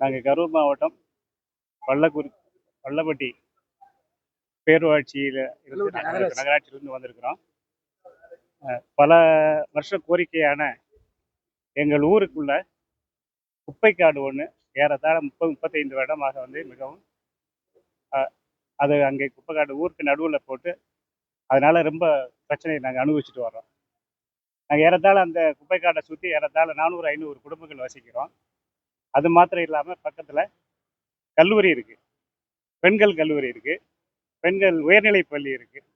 நாங்கள் கரூர் மாவட்டம் பள்ளக்குறி பள்ளப்பட்டி பேரூராட்சியில் இருந்து நகராட்சியிலிருந்து வந்திருக்கிறோம். பல வருஷ கோரிக்கையான எங்கள் ஊருக்குள்ள குப்பைக்காடு ஒன்று ஏறத்தாழ முப்பது முப்பத்தைந்து வருடமாக வந்து மிகவும் அது அங்கே குப்பைக்காடு ஊருக்கு நடுவில் போட்டு அதனால ரொம்ப பிரச்சனையை நாங்கள் அனுபவிச்சுட்டு வர்றோம். நாங்கள் ஏறத்தாழ அந்த குப்பைக்காட்டை சுற்றி ஏறத்தாழ நானூறு ஐநூறு குடும்பங்கள் வசிக்கிறோம். அது மாத்திரம் இல்லாமல் பக்கத்தில் கல்லூரி இருக்குது பெண்கள் கல்லூரி இருக்குது பெண்கள் உயர்நிலை பள்ளி இருக்குது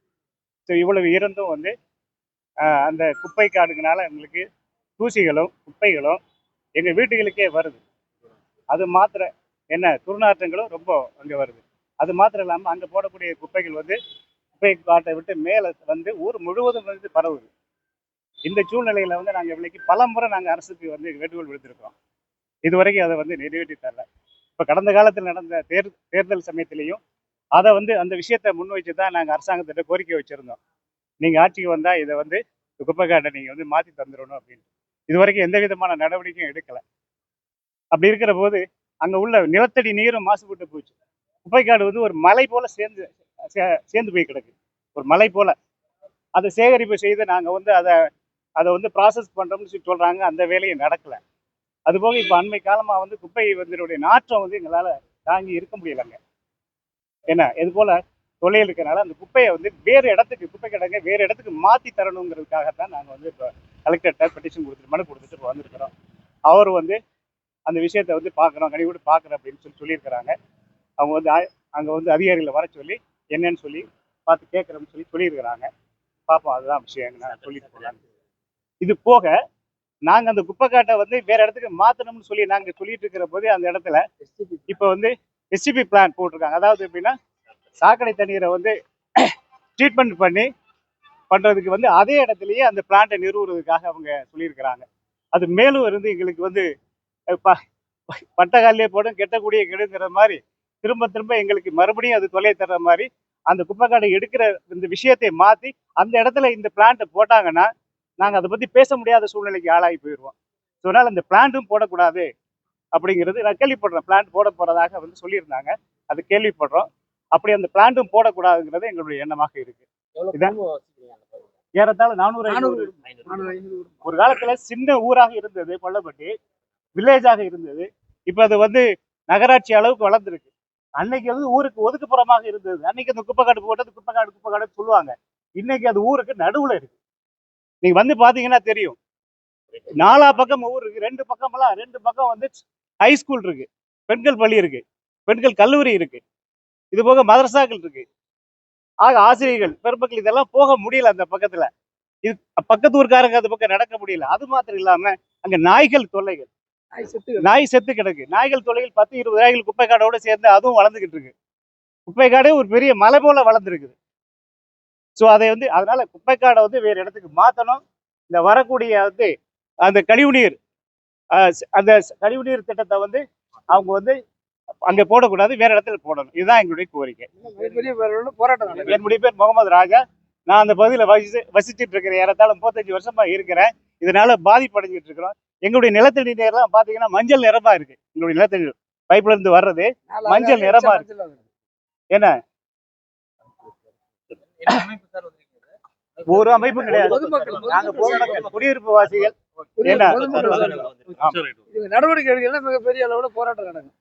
ஸோ இவ்வளவு இருந்தும் வந்து அந்த குப்பை காடுங்கனால எங்களுக்கு தூசிகளும் குப்பைகளும் எங்கள் வீட்டுகளுக்கே வருது. அது மாத்திரம் என்ன துர்நாற்றங்களும் ரொம்ப அங்கே வருது. அது மாத்திரம் இல்லாமல் அங்கே போடக்கூடிய குப்பைகள் வந்து குப்பை காட்டை விட்டு மேலே வந்து ஊர் முழுவதும் வந்து பரவுது. இந்த சூழ்நிலையில் வந்து நாங்கள் இவளைக்கு பல முறை நாங்கள் அரசுக்கு வந்து வேண்டுகோள் விடுத்திருக்கிறோம். இதுவரைக்கும் அதை வந்து நிறைவேற்றி தரல. இப்போ கடந்த காலத்தில் நடந்த தேர் தேர்தல் சமயத்திலையும் அதை வந்து அந்த விஷயத்தை முன் வச்சு தான் நாங்கள் அரசாங்கத்திட்ட கோரிக்கை வச்சுருந்தோம். நீங்கள் ஆட்சிக்கு வந்தால் இதை வந்து குப்பைக்காட்டை நீங்கள் வந்து மாற்றி தந்துடணும் அப்படின்னு இது வரைக்கும் எந்த விதமான நடவடிக்கையும் எடுக்கலை. அப்படி இருக்கிற போது அங்கே உள்ள நிலத்தடி நீரும் மாசுபட்டு போச்சு. குப்பைக்காடு வந்து ஒரு மலை போல சேர்ந்து சே- சேர்ந்து போய் கிடக்கு. ஒரு மலை போல. அதை சேகரிப்பு செய்து நாங்கள் வந்து அதை அதை வந்து ப்ராசஸ் பண்ணுறோம்னு சொல்லி சொல்கிறாங்க அந்த வேலையும் நடக்கலை. அதுபோக இப்போ அண்மை காலமாக வந்து குப்பை வந்தனுடைய நாற்றம் வந்து எங்களால் தாங்கி இருக்க முடியலைங்க. ஏன்னா இது போல் தொழில் இருக்கிறனால அந்த குப்பையை வந்து வேறு இடத்துக்கு குப்பை கிடங்க வேறு இடத்துக்கு மாற்றி தரணுங்கிறதுக்காகத்தான் நாங்கள் வந்து இப்போ கலெக்டர்கிட்ட பெட்டிஷன் கொடுத்துட்டு மனு கொடுத்துட்டு இப்போ வந்திருக்கிறோம். அவர் வந்து அந்த விஷயத்தை வந்து பார்க்குறோம் கனிவிட்டு பார்க்குறேன் அப்படின்னு சொல்லி சொல்லியிருக்கிறாங்க. அவங்க வந்து அங்கே வந்து அதிகாரிகளை வர சொல்லி என்னன்னு சொல்லி பார்த்து கேட்குறோம்னு சொல்லி சொல்லியிருக்கிறாங்க. பார்ப்போம் அதுதான் விஷயம். நான் சொல்லிட்டு போகலாம். இது போக நாங்கள் அந்த குப்பைக்காட்டை வந்து வேற இடத்துக்கு மாற்றணும்னு சொல்லி நாங்கள் சொல்லிட்டு இருக்கிற போது அந்த இடத்துல இப்போ வந்து எஸ்டிபி பிளான் போட்டிருக்காங்க. அதாவது எப்படின்னா சாக்கடை தண்ணீரை வந்து ட்ரீட்மெண்ட் பண்ணி பண்ணுறதுக்கு வந்து அதே இடத்துலயே அந்த பிளான்ட்டை நிறுவுறதுக்காக அவங்க சொல்லியிருக்கிறாங்க. அது மேலும் இருந்து எங்களுக்கு வந்து அஹ், ப போடும் கெட்டக்கூடிய கெடுங்கிற மாதிரி திரும்ப திரும்ப எங்களுக்கு மறுபடியும் அது தொலை தர்ற மாதிரி அந்த குப்பைக்காடை எடுக்கிற இந்த விஷயத்தை மாற்றி அந்த இடத்துல இந்த பிளான்ட்டை போட்டாங்கன்னா நாங்கள் அதை பற்றி பேச முடியாத சூழ்நிலைக்கு ஆளாகி போயிடுவோம் ஸோ அதனால் இந்த பிளான்ட்டும் போடக்கூடாது அப்படிங்கிறது நான் கேள்விப்படுறேன். பிளான்ட் போட போகிறதாக வந்து சொல்லியிருந்தாங்க. அது கேள்விப்படுறோம். அப்படி அந்த பிளான்ட்டும் போடக்கூடாதுங்கிறது எங்களுடைய எண்ணமாக இருக்கு. இதான். ஏறத்தாழ நானூறு ஐநூறு. ஒரு காலத்துல சின்ன ஊராக இருந்தது கொல்லப்பட்டி. வில்லேஜாக இருந்தது. இப்ப அது வந்து நகராட்சி அளவுக்கு வளர்ந்துருக்கு. அன்னைக்கு வந்து ஊருக்கு ஒதுக்குப்புறமாக இருந்தது. அன்னைக்கு அந்த குப்பைக்காடு போட்டது குப்பைக்காடு குப்பைக்காடு சொல்லுவாங்க. இன்னைக்கு அது ஊருக்கு நடுவுல இருக்கு. நீங்க வந்து பாத்தீங்கன்னா தெரியும். நாலா பக்கம் ஊர் இருக்கு ரெண்டு பக்கமெல்லாம் ரெண்டு பக்கம் வந்து ஹை ஸ்கூல் இருக்கு. பெண்கள் பள்ளி இருக்கு பெண்கள் கல்லூரி இருக்கு. இது போக மதரசாக்கள் இருக்கு. ஆக ஆசிரியர்கள் பெருமக்கள் இதெல்லாம் போக முடியல அந்த பக்கத்துல. இது பக்கத்து ஊர்க்காரங்க அது பக்கம் நடக்க முடியல. அது மாத்திரம் இல்லாம அங்க நாய்கள் தொல்லைகள். நாய் செத்து கிடக்கு. நாய்கள் தொல்லைகள் பத்து இருபது நாய்கள் குப்பை காடோட சேர்ந்து அதுவும் வளர்ந்துகிட்டு இருக்கு. குப்பை காடே ஒரு பெரிய மலை போல வளர்ந்துருக்குது. ஸோ அதை வந்து அதனால குப்பை காடை வந்து வேறு இடத்துக்கு மாற்றணும் இந்த வரக்கூடிய வந்து அந்த கழிவுநீர் அந்த கழிவுநீர் திட்டத்தை வந்து அவங்க வந்து அங்க போடக்கூடாது வேற இடத்துல போடணும். இதுதான் எங்களுடைய கோரிக்கை. போராட்டம். என்னுடைய பேர் முகமது ராஜா. நான் அந்த பகுதியில் வசி வசிச்சுட்டு இருக்கிறேன் ஏறத்தாழ முப்பத்தஞ்சு வருஷமா இருக்கிறேன். இதனால பாதிப்படைஞ்சிட்டு இருக்கிறோம். எங்களுடைய நிலத்தடி நீர்லாம் பார்த்தீங்கன்னா மஞ்சள் நிறமா இருக்கு. எங்களுடைய நிலத்தடி பைப்ல இருந்து வர்றது மஞ்சள் நிறமா வருது. என்ன? ஒரு அமைப்பும் கிடையாது. பொதுமக்கள், நாங்க பொதுமக்கள் குடியிருப்பு வாசிகள். நடவடிக்கை மிகப்பெரிய அளவுல போராட்டம் நடக்கும்